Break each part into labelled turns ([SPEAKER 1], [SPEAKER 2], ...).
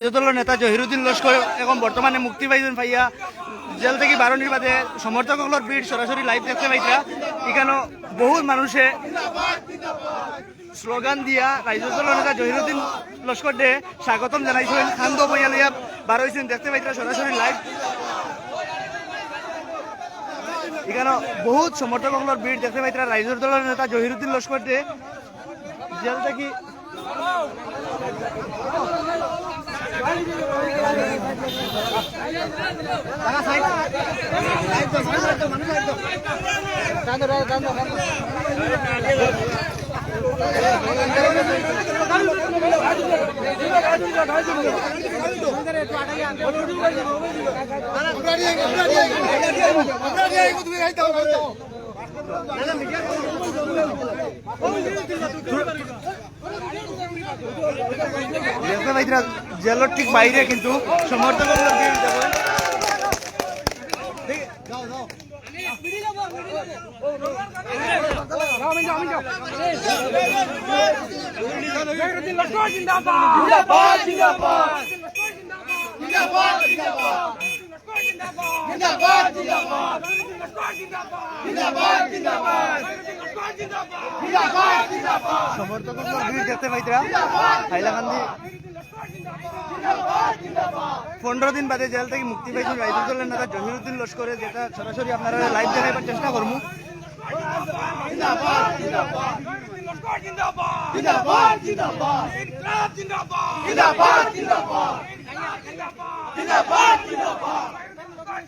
[SPEAKER 1] দলের নেতা জহিরুদ্দিন লস্কর এখন বর্তমানে মুক্তি পাইছেন ভাইয়া। জেল থেকে বারণির বাদে সমর্থকগুলোর ভিড় সরাসরি লাইভ দেখতে পাইতা এখানে বহুত মানুষে স্লোগান দিয়া রাজ্য দলের নেতা জহিরুদ্দিন লস্কর দে স্বাগতম জানাইছেন। খান্দ বইয়া লইয়া বার হয়েছেন দেখতে পাইতা সরাসরি লাইভ এখানে বহুত সমর্থকগুলোর ভিড় দেখতে পাইতা রাজ্য দলের নেতা জহিরুদ্দিন লস্কর দে। জেল থেকে পাইতরা জেলের ঠিক বাইরে কিন্তু সমর্থকগুলোর ভিড় দেখো। সমর্থকগুলোর ভিড় দেখতে পাইতরা? হাইলাকান্দি পনেরো দিন বাদে জেল থেকে মুক্তি পাইছেন রাইজুল দলের নেতা জহিরুদ্দিন লস্করে যেটা সরাসরি আপনারা লাইভ দেখাইবার চেষ্টা করব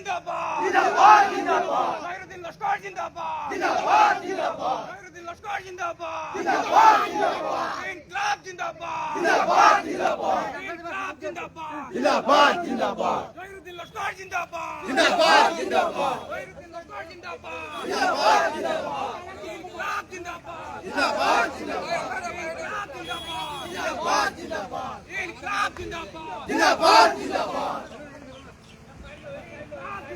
[SPEAKER 2] জিন্দাবাদ জিন্দাবাদ জিন্দাবাদ সাইরুদ্দিন লস্কর জিন্দাবাদ জিন্দাবাদ জিন্দাবাদ সাইরুদ্দিন লস্কর জিন্দাবাদ জিন্দাবাদ জিন্দাবাদ ইনকলাব জিন্দাবাদ জিন্দাবাদ জিন্দাবাদ ইনকলাব জিন্দাবাদ জিন্দাবাদ জিন্দাবাদ সাইরুদ্দিন লস্কর জিন্দাবাদ জিন্দাবাদ জিন্দাবাদ সাইরুদ্দিন লস্কর জিন্দাবাদ জিন্দাবাদ জিন্দাবাদ ইনকলাব জিন্দাবাদ জিন্দাবাদ জিন্দাবাদ ইনকলাব জিন্দাবাদ জিন্দাবাদ জিন্দাবাদ ইনকলাব জিন্দাবাদ জিন্দাবাদ জিন্দাবাদ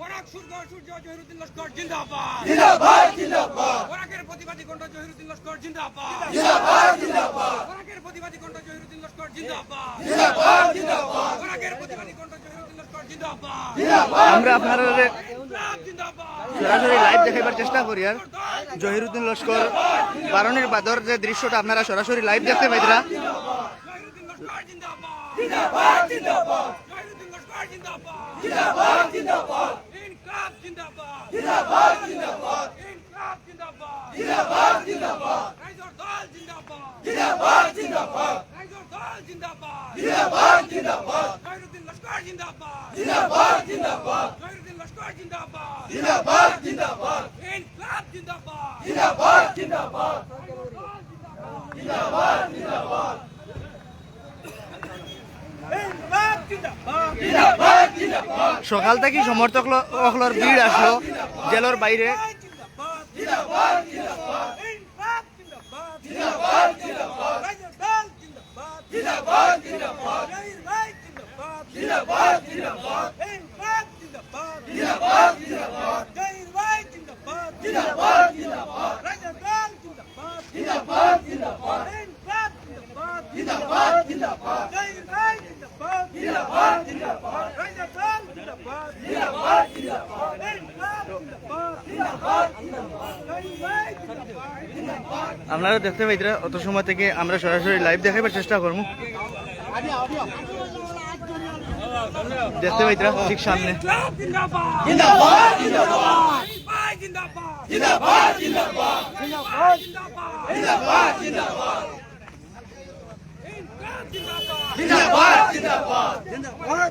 [SPEAKER 2] বরাক সূর্য সূর্য জহিরুদ্দিন লস্কর জিন্দাবাদ। বরাকের প্রতিবাদী কণ্ঠ জহিরুদ্দিন লস্কর জিন্দাবাদ। বরাকের প্রতিবাদী কণ্ঠ জহিরুদ্দিন লস্কর জিন্দাবাদ। বরাকের প্রতিবাদী কণ্ঠ জহিরুদ্দিন লস্কর জিন্দাবাদ।
[SPEAKER 1] আমরা আপনারা সরাসরি লাইভ দেখাইবার চেষ্টা করি আর জহিরুদ্দিন লস্কর বারণের বাদর যে দৃশ্যটা আপনারা সরাসরি লাইভ দেখতে পাইতরা। জিন্দাবাদ।
[SPEAKER 2] জিন্দাবাদ জিন্দাবাদ। জিন্দাবাদ। জিন্দাবাদ জিন্দাবাদ। ইনকলাব জিন্দাবাদ। জিন্দাবাদ জিন্দাবাদ। ইনকলাব জিন্দাবাদ। জিন্দাবাদ জিন্দাবাদ। রাইজর দল জিন্দাবাদ। জিন্দাবাদ জিন্দাবাদ। রাইজর দল জিন্দাবাদ। জিন্দাবাদ জিন্দাবাদ। জহিরুদ্দিন লস্কর জিন্দাবাদ। জিন্দাবাদ জিন্দাবাদ। জহিরুদ্দিন লস্কর জিন্দাবাদ। জিন্দাবাদ জিন্দাবাদ। ইনকলাব জিন্দাবাদ। জিন্দাবাদ জিন্দাবাদ। জিন্দাবাদ জিন্দাবাদ। ইনকলাব জিন্দাবাদ। জিন্দাবাদ
[SPEAKER 1] সকাল থেকে সমর্থক ভিড় আসলো জেলের বাইরে জিন্দাবাদ
[SPEAKER 2] জিন্দাবাদ জিন্দাবাদ রাইজর দল জিন্দাবাদ জিন্দাবাদ জিন্দাবাদ জাহির ভাই জিন্দাবাদ জিন্দাবাদ জিন্দাবাদ ইনকলাব জিন্দাবাদ জিন্দাবাদ জিন্দাবাদ জাহির ভাই জিন্দাবাদ জিন্দাবাদ জিন্দাবাদ রাইজর দল জিন্দাবাদ জিন্দাবাদ জিন্দাবাদ ইনকলাব জিন্দাবাদ জিন্দাবাদ জিন্দাবাদ জাহির ভাই জিন্দাবাদ জিন্দাবাদ জিন্দাবাদ রাইজর দল জিন্দাবাদ জিন্দাবাদ জিন্দাবাদ ইনকলাব জিন্দাবাদ জিন্দাবাদ জিন্দাবাদ জাহির ভাই জিন্দাবাদ জিন্দাবাদ
[SPEAKER 1] আপনারা দেখতে পাইতরা অত সময় থেকে আমরা সরাসরি লাইভ দেখাইবার চেষ্টা করব। দেখতে পাইতরা ঠিক সামনে।
[SPEAKER 2] জিন্দাবাদ জিন্দাবাদ জিন্দাবাদ জিন্দাবাদ।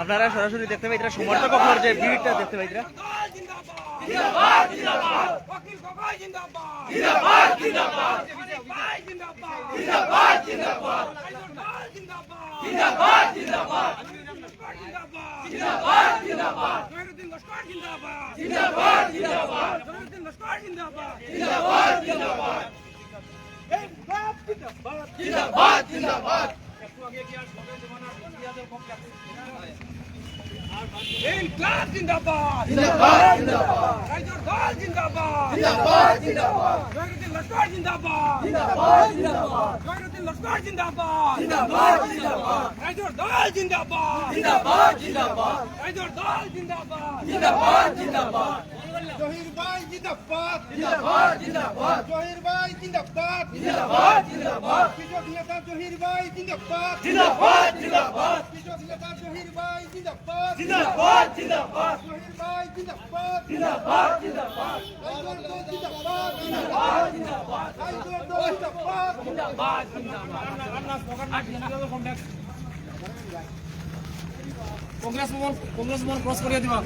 [SPEAKER 1] আপনারা সরাসরি দেখতে পাই এটা সমর্থক আপনার যে ভিড়টা দেখতে পাই এটা
[SPEAKER 2] জিন্দাবাদ জিন্দাবাদ জিন্দাবাদ। ইনকলাব জিন্দাবাদ। জিন্দাবাদ জিন্দাবাদ। রাইজর দল জিন্দাবাদ। জিন্দাবাদ জিন্দাবাদ। জয়রুদ্দিন লস্কর জিন্দাবাদ। জিন্দাবাদ জিন্দাবাদ। জয়রুদ্দিন লস্কর জিন্দাবাদ। জিন্দাবাদ জিন্দাবাদ। রাইজর দল জিন্দাবাদ। জিন্দাবাদ জিন্দাবাদ। রাইজর দল জিন্দাবাদ। জিন্দাবাদ জিন্দাবাদ। জহির ভাই জিন্দাবাদ। জিন্দাবাদ জিন্দাবাদ। জহির ভাই জিন্দাবাদ। জিন্দাবাদ কৃষক নেতা জহির ভাই জিন্দাবাদ। জিন্দাবাদ জিন্দাবাদ কৃষক নেতা জহির ভাই জিন্দাবাদ। জিন্দাবাদ জিন্দাবাদ। জহির ভাই জিন্দাবাদ জিন্দাবাদ। জিন্দাবাদ আইজর দল জিন্দাবাদ। জিন্দাবাদ জিন্দাবাদ। জিন্দাবাদ জিন্দাবাদ জিন্দাবাদ কংগ্রেস ভবন কংগ্রেস ভবন ক্রস করিয়ে দিবা।